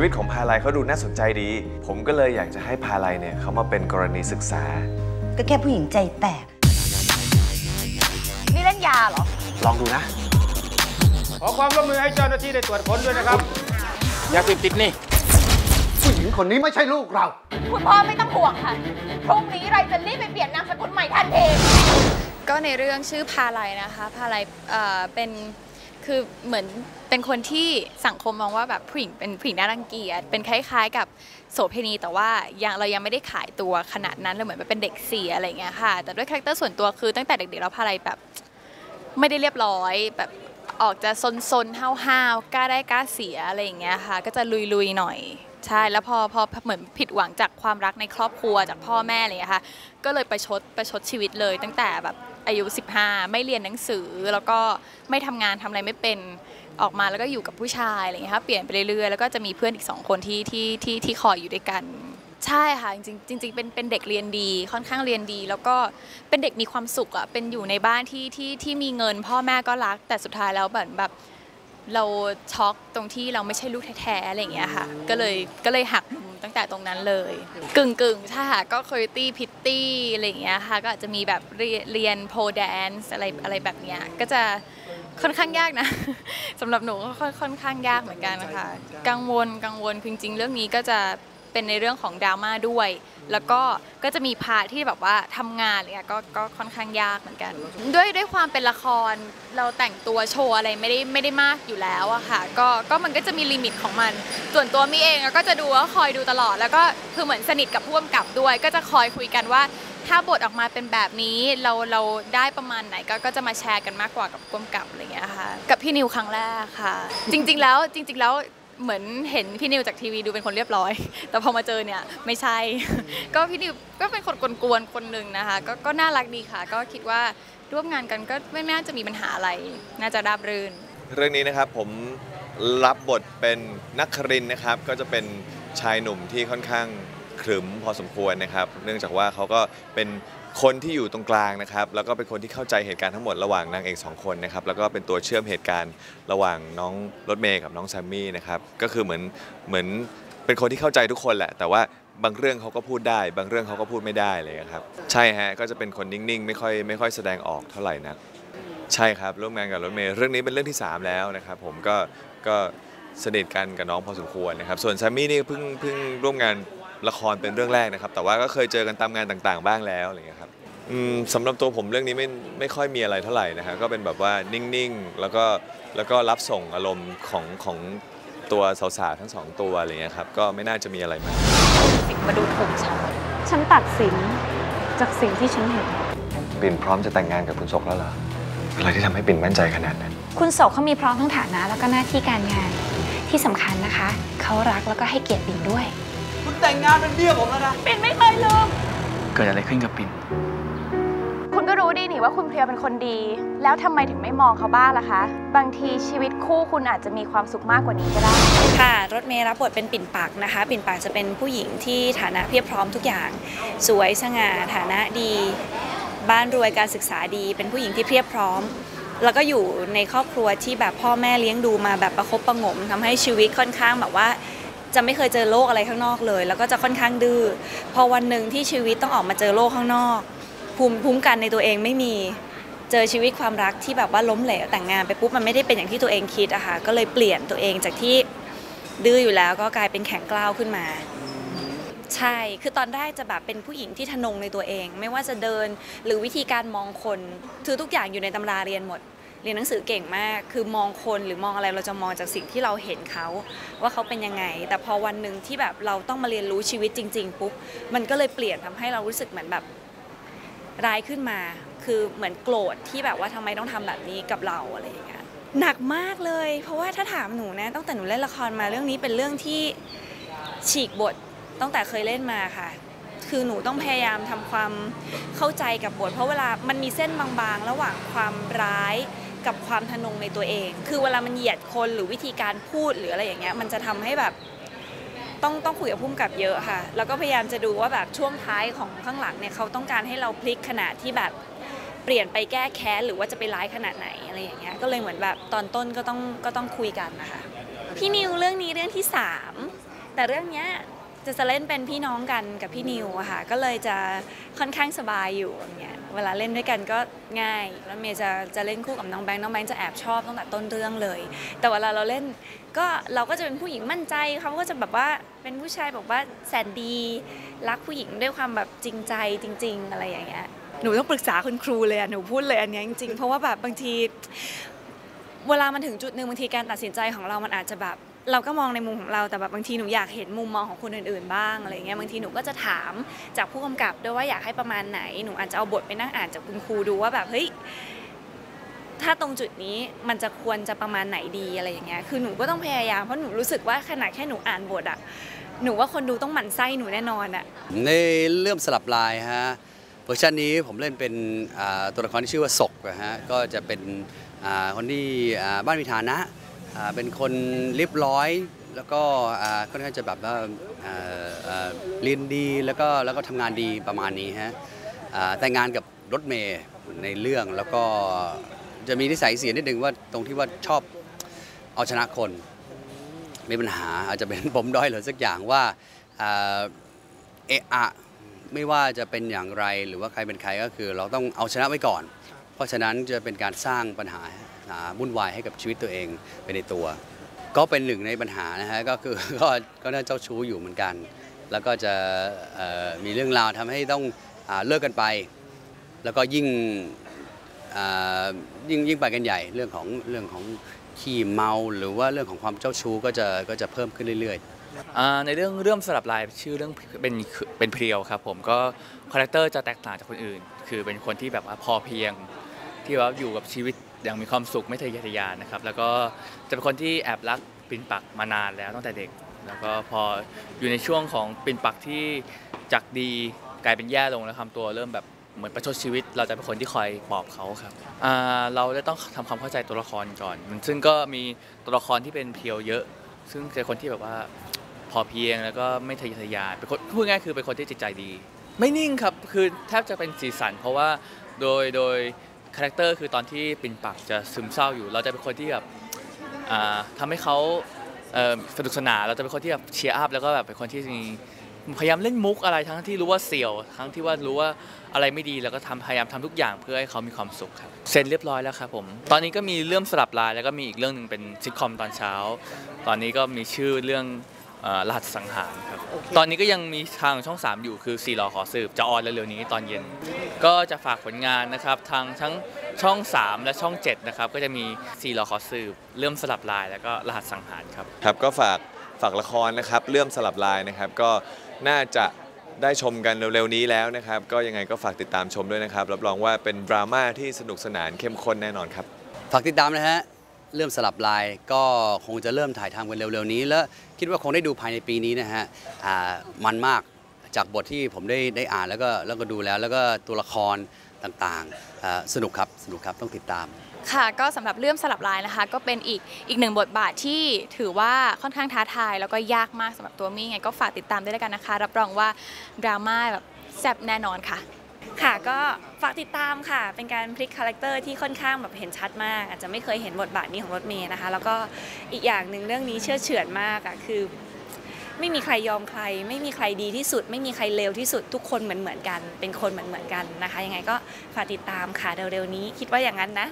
ชีวิตของพาลัยเขาดูน่าสนใจดี ผมก็เลยอยากจะให้พาลัยเนี่ยเขามาเป็นกรณีศึกษา ก็แค่ผู้หญิงใจแตก นี่เล่นยาเหรอ ลองดูนะ ขอความร่วมมือให้เจ้าหน้าที่ได้ตรวจค้นด้วยนะครับ ยาเสพติดนี่ ผู้หญิงคนนี้ไม่ใช่ลูกเรา คุณพ่อไม่ต้องห่วงค่ะ พรุ่งนี้ไรจะรีบไปเปลี่ยนนามสกุลใหม่ทันที ก็ในเรื่องชื่อพาไลนะคะ พาไลเอ่อเป็น คือเหมือนเป็นคนที่สังคมมองว่าแบบผู้หญิงเป็นผู้หญิงน่ารังเกียจเป็นคล้าย ๆ กับโสเภณีแต่ว่ายังเรายังไม่ได้ขายตัวขนาดนั้นเลยเหมือนเป็นเด็กเสียอะไรเงี้ยค่ะ แต่ด้วยคาแรคเตอร์ส่วนตัวคือตั้งแต่เด็กๆเราพาอะไลแบบไม่ได้เรียบร้อยแบบออกจะซนๆห้าวๆกล้าได้กล้าเสียอะไรอย่างเงี้ยค่ะ ก็จะลุยๆหน่อยใช่แล้วพอพอเหมือนผิดหวังจากความรักในครอบครัวจากพ่อแม่อะไรอย่างเงี้ยค่ะ ก็เลยประชดประชดชีวิตเลยตั้งแต่แบบ อายุ 15 ไม่เรียนหนังสือแล้วก็ไม่ทำงานทำอะไรไม่เป็นออกมาแล้วก็อยู่กับผู้ชายอะไรอย่างเงี้ยค่ะเปลี่ยนไปเรื่อยๆแล้วก็จะมีเพื่อนอีกสองคนที่ที่ที่ที่คอยอยู่ด้วยกัน ใช่ค่ะจริงๆจริงๆเป็นเป็นเด็กเรียนดีค่อนข้างเรียนดี แล้วก็เป็นเด็กมีความสุขอะเป็นอยู่ในบ้านที่ที่ที่มีเงิน พ่อแม่ก็รัก แต่สุดท้ายแล้วแบบแบบเราช็อกตรงที่เราไม่ใช่ลูกแท้ๆอะไรอย่างเงี้ยค่ะ ก็เลยก็เลยหักมุม ตั้งแต่ตรงนั้นเลย กึ่งกึ่งๆใช่ค่ะก็ค u ิตี้พิตตี้อะไรอย่างเงี้ยค่ะก็อาจจะมีแบบเรียเรียนโพแดนซ์อะไรอะไรแบบเนี้ยก็จะค่อนข้างยากนะสำหรับหนูก็ค่อนค่อนข้างยากเหมือนกันนะคะกังวลกังวลคือจริงๆเรื่องนี้ก็จะ เป็นในเรื่องของดราม่าด้วย แล้วก็ก็จะมีพาร์ทที่แบบว่าทำงานอะไรเงี้ยก็ก็ค่อนข้างยากเหมือนกัน ด้วยด้วยความเป็นละครเราแต่งตัวโชว์อะไรไม่ได้ไม่ได้มากอยู่แล้วอะค่ะก็ก็มันก็จะมีลิมิตของมัน ส่วนตัวมีเองก็จะดูก็คอยดูตลอด แล้วก็คือเหมือนสนิทกับผู้กำกับด้วย ก็จะคอยคุยกันว่าถ้าบทออกมาเป็นแบบนี้เราเราได้ประมาณไหนก็ก็จะมาแชร์กันมากกว่ากับผู้กำกับอะไรเงี้ยค่ะกับพี่นิวครั้งแรกค่ะ จริง ๆ แล้วจริง ๆ แล้ว เหมือนเห็นพี่นิวจากทีวีดูเป็นคนเรียบร้อย แต่พอมาเจอเนี่ยไม่ใช่ ก็พี่นิวก็เป็นคนกวนๆคนหนึ่งนะคะก็ก็น่ารักดีค่ะ ก็คิดว่าร่วมงานกันก็ไม่น่าจะมีปัญหาอะไร น่าจะราบรื่น เรื่องนี้นะครับผมรับบทเป็นนักครินนะครับ ก็จะเป็นชายหนุ่มที่ค่อนข้าง ขรึมพอสมควรนะครับ เนื่องจากว่าเขาก็เป็นคนที่อยู่ตรงกลางนะครับ แล้วก็เป็นคนที่เข้าใจเหตุการณ์ทั้งหมดระหว่างนางเอกสองคนนะครับ แล้วก็เป็นตัวเชื่อมเหตุการณ์ระหว่างน้องรถเมย์กับน้องแซมมี่นะครับ ก็คือเหมือนเหมือนเป็นคนที่เข้าใจทุกคนแหละ แต่ว่าบางเรื่องเขาก็พูดได้ บางเรื่องเขาก็พูดไม่ได้เลยครับ ใช่ฮะ ก็จะเป็นคนนิ่งๆ ไม่ค่อยไม่ค่อยแสดงออกเท่าไหร่นัก ใช่ครับ ร่วมงานกับรถเมย์ เรื่องนี้เป็นเรื่องที่ 3 แล้วนะครับ ผมก็ก็สนิทกันกับน้องพอสมควรนะครับ ส่วนแซมมี่นี่เพิ่งเพิ่งร่วมงาน ละครเป็นเรื่องแรกนะครับ แต่ว่าก็เคยเจอกันตามงานต่างๆ บ้างแล้วอะไรอย่างเงี้ยครับอืมสำหรับตัวผมเรื่องนี้ไม่ไม่ค่อยมีอะไรเท่าไหร่นะฮะก็เป็นแบบว่านิ่งๆแล้วก็แล้วก็รับส่งอารมณ์ของของตัวสาวๆทั้งสองตัวอะไรอย่างเงี้ยครับก็ไม่น่าจะมีอะไรมากสิ่งมาดูถูกฉันฉันตัดสินจากสิ่งที่ฉันเห็นปิ่นพร้อมจะแต่งงานกับคุณศกแล้วเหรออะไรที่ทำให้ปิ่นมั่นใจขนาดนั้น คุณโศกเขามีพร้อมทั้งฐานะแล้วก็หน้าที่การงานที่สำคัญนะคะ เขารักแล้วก็ให้เกียรติปิ่นด้วยคุณ แต่งงานเป็นเบี้ยผมแล้วนะ ปิ่นไม่เคยลืม เกิดอะไรขึ้นกับปิ่น คุณก็รู้ดีนี่ว่าคุณเพลียวเป็นคนดี แล้วทำไมถึงไม่มองเขาบ้างล่ะคะ บางทีชีวิตคู่คุณอาจจะมีความสุขมากกว่านี้ก็ได้ ค่ะ รถเมย์รับบทเป็นปิ่นปากนะคะ ปิ่นปากจะเป็นผู้หญิงที่ฐานะเพียบพร้อมทุกอย่าง สวยสง่าฐานะดี บ้านรวยการศึกษาดี เป็นผู้หญิงที่เพียบพร้อมแล้วก็อยู่ในครอบครัวที่แบบพ่อแม่เลี้ยงดูมาแบบประคบประหงมทำให้ชีวิตค่อนข้างแบบว่า จะไม่เคยเจอโลกอะไรข้างนอกเลย แล้วก็จะค่อนข้างดื้อพอวันหนึ่งที่ชีวิตต้องออกมาเจอโลกข้างนอก ภูมิคุ้มกันในตัวเองไม่มีเจอชีวิตความรักที่แบบว่าล้มเหลวแต่งงานไปปุ๊บมันไม่ได้เป็นอย่างที่ตัวเองคิดอะค่ะก็เลยเปลี่ยนตัวเองจากที่ดื้ออยู่แล้วก็กลายเป็นแข็งกร้าวขึ้นมา ใช่ คือตอนแรกจะแบบเป็นผู้หญิงที่ทะนงในตัวเอง ไม่ว่าจะเดินหรือวิธีการมองคน คือทุกอย่างอยู่ในตำราเรียนหมด เรียนหนังสือเก่งมาก คือมองคนหรือมองอะไรเราจะมองจากสิ่งที่เราเห็นเขาว่าเขาเป็นยังไง แต่พอวันหนึ่งที่แบบเราต้องมาเรียนรู้ชีวิตจริง ๆ ปุ๊บ มันก็เลยเปลี่ยนทำให้เรารู้สึกเหมือนแบบร้ายขึ้นมา คือเหมือนโกรธที่แบบว่าทำไมต้องทำแบบนี้กับเราอะไรอย่างเงี้ย หนักมากเลย เพราะว่าถ้าถามหนูนะตั้งแต่หนูเล่นละครมาเรื่องนี้เป็นเรื่องที่ฉีกบทตั้งแต่เคยเล่นมาค่ะคือหนูต้องพยายามทำความเข้าใจกับบท เพราะเวลามันมีเส้นบางๆ ระหว่างความร้าย กับความทะนงในตัวเอง คือเวลามันเหยียดคนหรือวิธีการพูดหรืออะไรอย่างเงี้ยมันจะทำให้แบบต้องต้องคุยกับพุ่มกับเยอะค่ะ แล้วก็พยายามจะดูว่าแบบช่วงท้ายของข้างหลังเนี่ยเขาต้องการให้เราพลิกขนาดที่แบบเปลี่ยนไปแก้แค้นหรือว่าจะไปร้ายขนาดไหนอะไรอย่างเงี้ย ก็เลยเหมือนแบบตอนต้นก็ต้องก็ต้องคุยกันนะคะ พี่นิวเรื่องนี้เรื่องที่สามแต่เรื่องเนี้ย จะจะเล่นเป็นพี่น้องกันกับพี่นิวอะค่ะก็เลยจะค่อนข้างสบายอยู่อย่างเงี้ยเวลาเล่นด้วยกันก็ง่าย แล้วเมย์จะจะเล่นคู่กับน้องแบงค์น้องแบงค์จะแอบชอบตั้งแต่ต้นเรื่องเลย แต่เวลาเราเล่นก็เราก็จะเป็นผู้หญิงมั่นใจเขาก็จะแบบว่าเป็นผู้ชายแบบว่าแสนดีรักผู้หญิงด้วยความแบบจริงใจจริง ๆ อะไรอย่างเงี้ยหนูต้องปรึกษาคุณครูเลยอะหนูพูดเลยอันเนี้ยจริงๆเพราะว่าแบบบางที เวลามันถึงจุดหนึ่งบางทีการตัดสินใจของเรามันอาจจะแบบ เราก็มองในมุมของเราแต่แบบบางทีหนูอยากเห็นมุมมองของคนอื่นๆบ้างอะไรเงี้ยบางทีหนูก็จะถามจากผู้กำกับด้วยว่าอยากให้ประมาณไหนหนูอาจจะเอาบทไปนั่งอ่านจากคุณครูดูว่าแบบเฮ้ยถ้าตรงจุดนี้มันจะควรจะประมาณไหนดีอะไรอย่างเงี้ยคือหนูก็ต้องพยายามเพราะหนูรู้สึกว่าขนาดแค่หนูอ่านบทอะหนูว่าคนดูต้องหมั่นไส้หนูแน่นอนอะในเรื่องสลับลายฮะเวอร์ชันนี้ผมเล่นเป็นตัวละครที่ชื่อว่าศกนะฮะก็จะเป็นคนที่บ้านมีฐานะ เป็นคนเรียบร้อย แล้วก็ค่อนข้างจะแบบว่าเรียนดีแล้วก็แล้วก็ทำงานดีประมาณนี้ฮะแต่งงานกับรถเมย์ในเรื่องแล้วก็จะมีนิสัยเสียนิดนึงว่าตรงที่ว่าชอบเอาชนะคนมีปัญหาอาจจะเป็นปมด้อยหรือสักอย่างว่าอ่าเอะอะไม่ว่าจะเป็นอย่างไรหรือว่าใครเป็นใครก็คือ เราต้องเอาชนะไว้ก่อน เพราะฉะนั้นจะเป็นการสร้างปัญหา อ่าวุ่นวายให้กับชีวิตตัวเองไปในตัว ก็เป็นหนึ่งในปัญหานะฮะก็คือก็ก็น่าเจ้าชู้อยู่เหมือนกัน แล้วก็จะมีเรื่องราวทำให้ต้องอเลิกกันไป แล้วก็ยิ่งยิ่งยิ่งไปกันใหญ่เรื่องของเรื่องของขี้เมาหรือว่าเรื่องของความเจ้าชู้ก็จะก็จะเพิ่มขึ้นเรื่อยๆในเรื่องเรื่องสลับลายชื่อเรื่องเป็นเป็นเพรียวครับผมก็คาแรคเตอร์จะแตกต่างจากคนอื่น คือเป็นคนที่แบบว่าพอเพียง ที่ว่าอยู่กับชีวิตอย่างมีความสุขไม่ทะเยอทะยานนะครับ แล้วก็จะเป็นคนที่แอบรักปินปักมานานแล้วตั้งแต่เด็ก แล้วก็พออยู่ในช่วงของปินปักที่จากดีกลายเป็นแย่ลงแล้วทำตัวเริ่มแบบเหมือนประชดชีวิต เราจะเป็นคนที่คอยปลอบเขาครับเราจะต้องทำความเข้าใจตัวละครก่อน ซึ่งก็มีตัวละครที่เป็นเพียวเยอะ ซึ่งเป็นคนที่แบบว่าพอเพียงแล้วก็ไม่ทะเยอทะยานเป็นคนพูดง่ายคือเป็นคนที่จิตใจดี ไม่นิ่งครับคือแทบจะเป็นสีสัน เพราะว่าโดยโดย คาแรคเตอร์คือตอนที่ปินปักจะซึมเศร้าอยู่ เราจะเป็นคนที่แบบอ่าทำให้เขาสนุกสนานเราจะเป็นคนที่แบบเชียร์อัพแล้วก็แบบเป็นคนที่มีพยายามเล่นมุกอะไรทั้งที่รู้ว่าเสี่ยว ทั้งที่ว่ารู้ว่าอะไรไม่ดีแล้วก็ทำพยายามทำทุกอย่างเพื่อให้เขามีความสุขครับเซ็นเรียบร้อยแล้วครับผม ตอนนี้ก็มีเรื่องสลับลายแล้วก็มีอีกเรื่องหนึ่งเป็นซิทคอมตอนเช้า ตอนนี้ก็มีชื่อเรื่องรหัสสังหาร ตอนนี้ก็ยังมีทางช่อง 3 อยู่คือ4รอขอสืบจะออนเร็วๆนี้ตอนเย็น ก็จะฝากผลงานนะครับทางทั้งช่อง 3 และช่อง 7 นะครับ ก็จะมี4รอขอสืบ เริ่มสลับลายแล้วก็รหัสสังหารครับครับก็ฝากฝากละครนะครับเรื่องสลับลายนะครับก็น่าจะได้ชมกันเร็วๆนี้แล้วนะครับ ก็ยังไงก็ฝากติดตามชมด้วยนะครับ รับรองว่าเป็นดราม่าที่สนุกสนานเข้มข้นแน่นอนครับ ฝากติดตามนะฮะ เรื่องสลับลายก็คงจะเริ่มถ่ายทำกันเร็วๆนี้ แล้วคิดว่าคงได้ดูภายในปีนี้นะฮะมันมากจากบทที่ผมได้ได้อ่านแล้วก็แล้วก็ดูแล้ว แล้วก็ตัวละครต่างๆ สนุกครับสนุกครับต้องติดตามค่ะก็สำหรับเรื่องสลับลายนะคะ ก็เป็นอีกอีกหนึ่งบทบาทที่ถือว่าค่อนข้างท้าทาย แล้วก็ยากมากสำหรับตัวมี่ไงก็ฝากติดตามด้วยแล้วกันนะคะ รับรองว่าดราม่าแบบแซ่บแน่นอนค่ะ ค่ะก็ฝากติดตามค่ะ เป็นการพลิกคาแรคเตอร์ที่ค่อนข้างแบบเห็นชัดมาก อาจจะไม่เคยเห็นบทบาทนี้ของรถเมย์นะคะ แล้วก็อีกอย่างหนึ่งเรื่องนี้เชื่อเฉือนมากอะคือ ไม่มีใครยอมใคร ไม่มีใครดีที่สุด ไม่มีใครเลวที่สุดทุกคนเหมือนเหมือนกัน เป็นคนเหมือนเหมือนกันนะคะ ยังไงก็ฝากติดตามค่ะเร็วๆนี้ คิดว่าอย่างนั้นนะ